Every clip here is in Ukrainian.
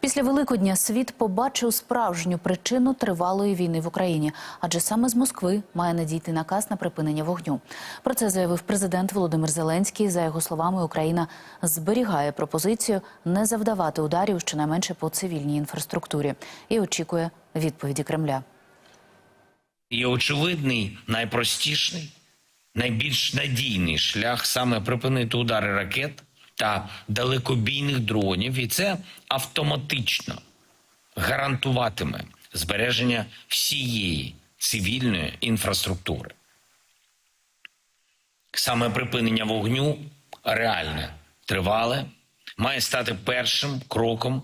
Після Великодня світ побачив справжню причину тривалої війни в Україні, адже саме з Москви має надійти наказ на припинення вогню. Про це заявив президент Володимир Зеленський. За його словами, Україна зберігає пропозицію не завдавати ударів щонайменше по цивільній інфраструктурі і очікує відповіді Кремля. Є очевидний, найпростіший, найбільш надійний шлях саме припинити удари ракет та далекобійних дронів, і це автоматично гарантуватиме збереження всієї цивільної інфраструктури. Саме припинення вогню реальне, тривале, має стати першим кроком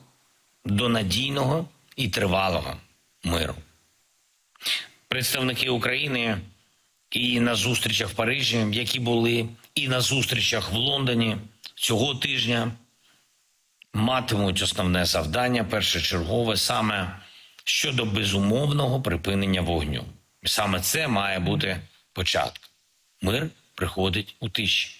до надійного і тривалого миру представники України і на зустрічах в Парижі, які були, і на зустрічах в Лондоні цього тижня матимуть основне завдання першочергове саме щодо безумовного припинення вогню. Саме це має бути початком. Мир приходить у тиші.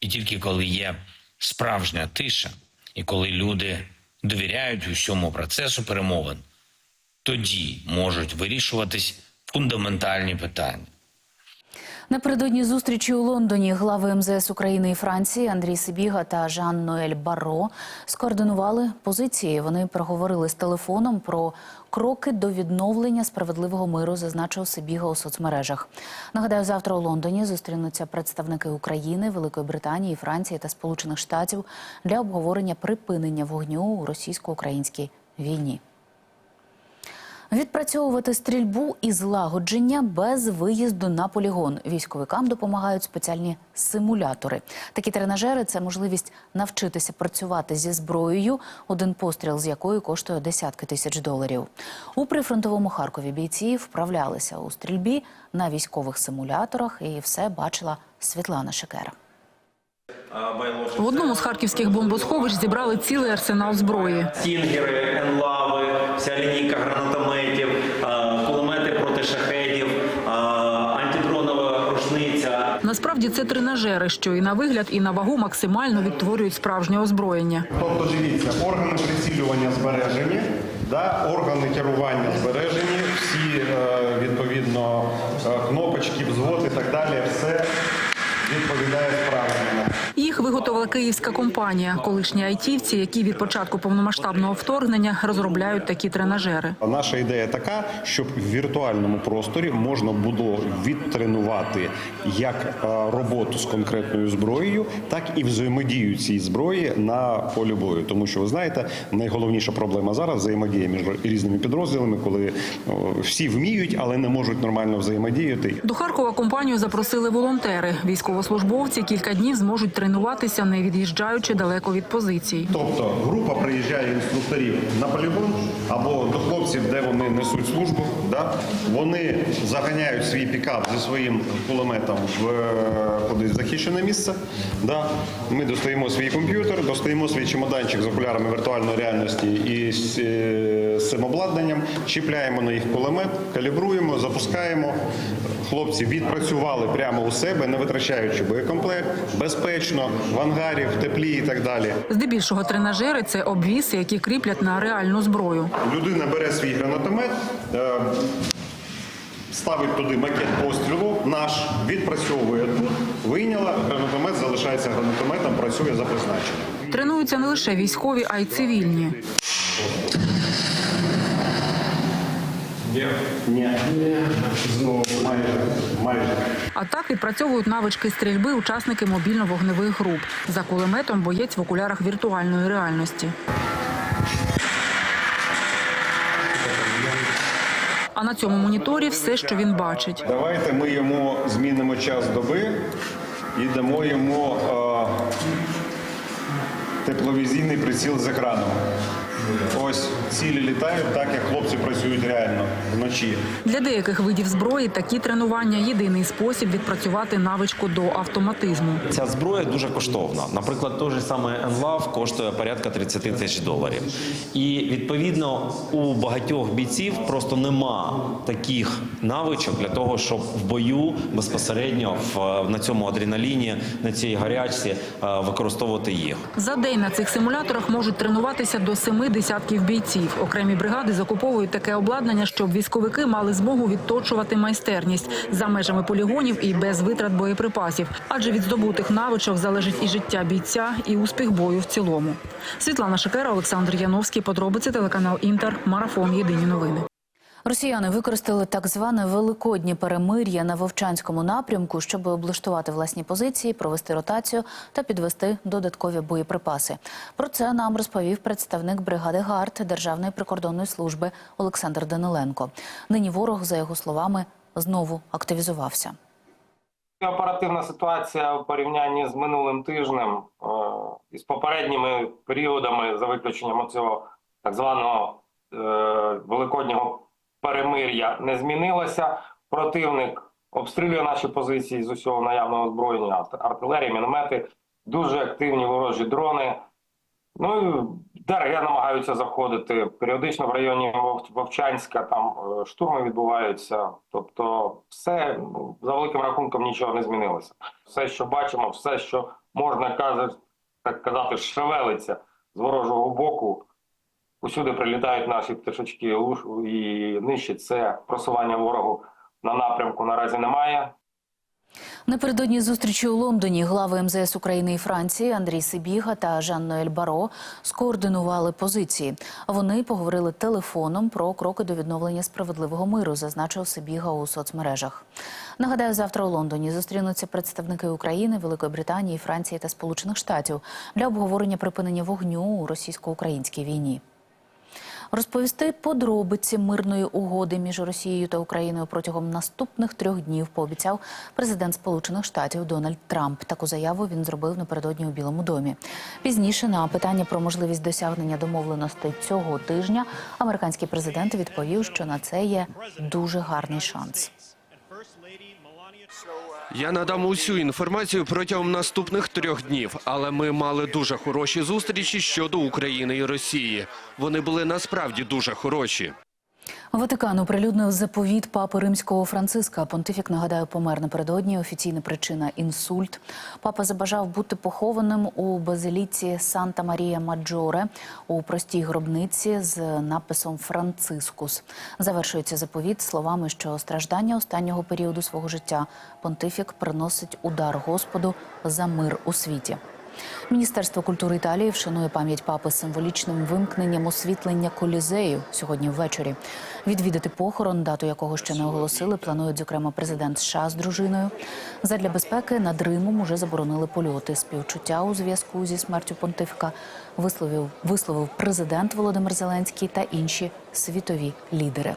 І тільки коли є справжня тиша, і коли люди довіряють усьому процесу перемовин, тоді можуть вирішуватись фундаментальні питання. Напередодні зустрічі у Лондоні глави МЗС України і Франції Андрій Сибіга та Жан Ноель Барро скоординували позиції. Вони переговорили з телефоном про кроки до відновлення справедливого миру, зазначив Сибіга у соцмережах. Нагадаю, завтра у Лондоні зустрінуться представники України, Великої Британії, Франції та Сполучених Штатів для обговорення припинення вогню у російсько-українській війні. Відпрацьовувати стрільбу і злагодження без виїзду на полігон. Військовикам допомагають спеціальні симулятори. Такі тренажери це можливість навчитися працювати зі зброєю, один постріл з якої коштує десятки тисяч доларів. У прифронтовому Харкові бійці вправлялися у стрільбі на військових симуляторах, і все бачила Світлана Шекера. В одному з харківських бомбосховищ зібрали цілий арсенал зброї. Стінгери, енлави, вся лінійка гранатометів, Насправді це тренажери, що і на вигляд, і на вагу максимально відтворюють справжнє озброєння. Тобто, дивіться, органи прицілювання збережені, да, органи керування збережені, всі е, відповідно е, кнопочки, взвод і так далі, все відповідає справжньому. Їх виготовила київська компанія, колишні айтівці, які від початку повномасштабного вторгнення розробляють такі тренажери. Наша ідея така, щоб в віртуальному просторі можна було відтренувати як е, роботу з конкретною зброєю, так і взаємодію цієї зброї на полі бою. Тому що ви знаєте, найголовніша проблема зараз взаємодія між різними підрозділами, коли всі вміють, але не можуть нормально взаємодіяти. До Харкова компанію запросили волонтери. Військовослужбовці кілька днів зможуть тренуватися, не від'їжджаючи далеко від позицій. Тобто група приїжджає інструкторів на полігон або до хлопців, де вони несуть службу. Да? Вони заганяють свій пікап зі своїм кулеметом в е, кудись захищене місце. Да? Ми достаємо свій комп'ютер, достаємо свій чемоданчик з окулярами віртуальної реальності і е, з цим обладнанням, чіпляємо на їх кулемет, калібруємо, запускаємо. Хлопці відпрацювали прямо у себе, не витрачаючи боєкомплект, безпечно, в ангарі, в теплі і так далі. Здебільшого тренажери це обвіси, які кріплять на реальну зброю. Людина бере свій гранатомет, е, ставить туди макет пострілу, наш відпрацьовує тут, вийняла, гранатомет залишається гранатометом, працює за призначенням. Тренуються не лише військові, а й цивільні. Ні, знову майже, майже. А так відпрацьовують навички стрільби учасники мобільно-вогневих груп. За кулеметом боєць в окулярах віртуальної реальності. А на цьому моніторі все, що він бачить. Давайте ми йому змінимо час доби і дамо йому е, тепловізійний приціл з екраном. Ось цілі літають так, як хлопці працюють реально вночі. Для деяких видів зброї такі тренування єдиний спосіб відпрацювати навичку до автоматизму. Ця зброя дуже коштовна. Наприклад, той же самий НЛАВ коштує порядка 30 тисяч доларів. І відповідно у багатьох бійців просто нема таких навичок для того, щоб в бою безпосередньо в, на цьому адреналіні, на цій гарячці е, використовувати їх. За день на цих симуляторах можуть тренуватися до семи десятків бійців. Окремі бригади закуповують таке обладнання, щоб військовики мали змогу відточувати майстерність за межами полігонів і без витрат боєприпасів. Адже від здобутих навичок залежить і життя бійця, і успіх бою в цілому. Світлана Шикера, Олександр Яновський. Подробиці телеканал Інтер. Марафон. Єдині новини. Росіяни використали так зване великоднє перемир'я на Вовчанському напрямку, щоб облаштувати власні позиції, провести ротацію та підвести додаткові боєприпаси. Про це нам розповів представник бригади ГАРД Державної прикордонної служби Олександр Даниленко. Нині ворог, за його словами, знову активізувався. Оперативна ситуація у порівнянні з минулим тижнем е, і з попередніми періодами, за виключенням цього так званого е, великоднього перемир'я, не змінилася. Противник обстрілює наші позиції з усього наявного озброєння, арт- артилерія, міномети, дуже активні ворожі дрони. Ну і ДРГ намагаються заходити. Періодично в районі Вовчанська там е, штурми відбуваються. Тобто, все ну, за великим рахунком нічого не змінилося. Все, що бачимо, все, що можна так казати, шевелиться з ворожого боку. Усюди прилітають наші пташечки і нищать це просування ворогу на напрямку наразі немає. Напередодні зустрічі у Лондоні глави МЗС України і Франції Андрій Сибіга та Жан-Ноель Баро скоординували позиції. Вони поговорили телефоном про кроки до відновлення справедливого миру, зазначив Сибіга у соцмережах. Нагадаю, завтра у Лондоні зустрінуться представники України, Великої Британії, Франції та Сполучених Штатів для обговорення припинення вогню у російсько-українській війні. Розповісти подробиці мирної угоди між Росією та Україною протягом наступних трьох днів пообіцяв президент Сполучених Штатів Дональд Трамп. Таку заяву він зробив напередодні у Білому домі. Пізніше на питання про можливість досягнення домовленостей цього тижня американський президент відповів, що на це є дуже гарний шанс. Я надам усю інформацію протягом наступних трьох днів, але ми мали дуже хороші зустрічі щодо України і Росії. Вони були насправді дуже хороші. Ватикан оприлюднив заповіт папи римського Франциска. Понтифік нагадаю, помер напередодні. Офіційна причина інсульт. Папа забажав бути похованим у базиліці Санта Марія Маджоре у простій гробниці з написом Францискус. Завершується заповіт словами, що страждання останнього періоду свого життя понтифік приносить удар Господу за мир у світі. Міністерство культури Італії вшанує пам'ять папи символічним вимкненням освітлення колізею сьогодні ввечері. Відвідати похорон, дату якого ще не оголосили, планують зокрема президент США з дружиною. Задля безпеки над Римом уже заборонили польоти. Співчуття у зв'язку зі смертю понтифіка висловив висловив президент Володимир Зеленський та інші світові лідери.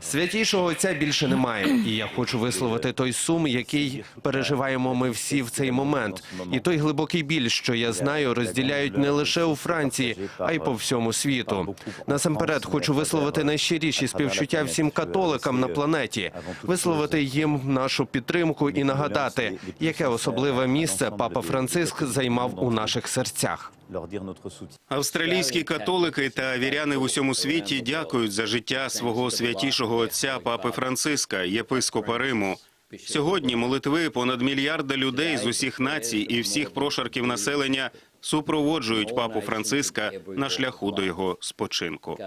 Святішого отця більше немає, і я хочу висловити той сум, який переживаємо ми всі в цей момент, і той глибокий біль, що я знаю, розділяють не лише у Франції, а й по всьому світу. Насамперед хочу висловити найщиріші співчуття всім католикам на планеті, висловити їм нашу підтримку і нагадати, яке особливе місце папа Франциск займав у наших серцях. Австралійські католики та віряни в усьому світі дякують за життя свого святішого отця папи Франциска, єпископа Риму. Сьогодні молитви понад мільярда людей з усіх націй і всіх прошарків населення супроводжують папу Франциска на шляху до його спочинку.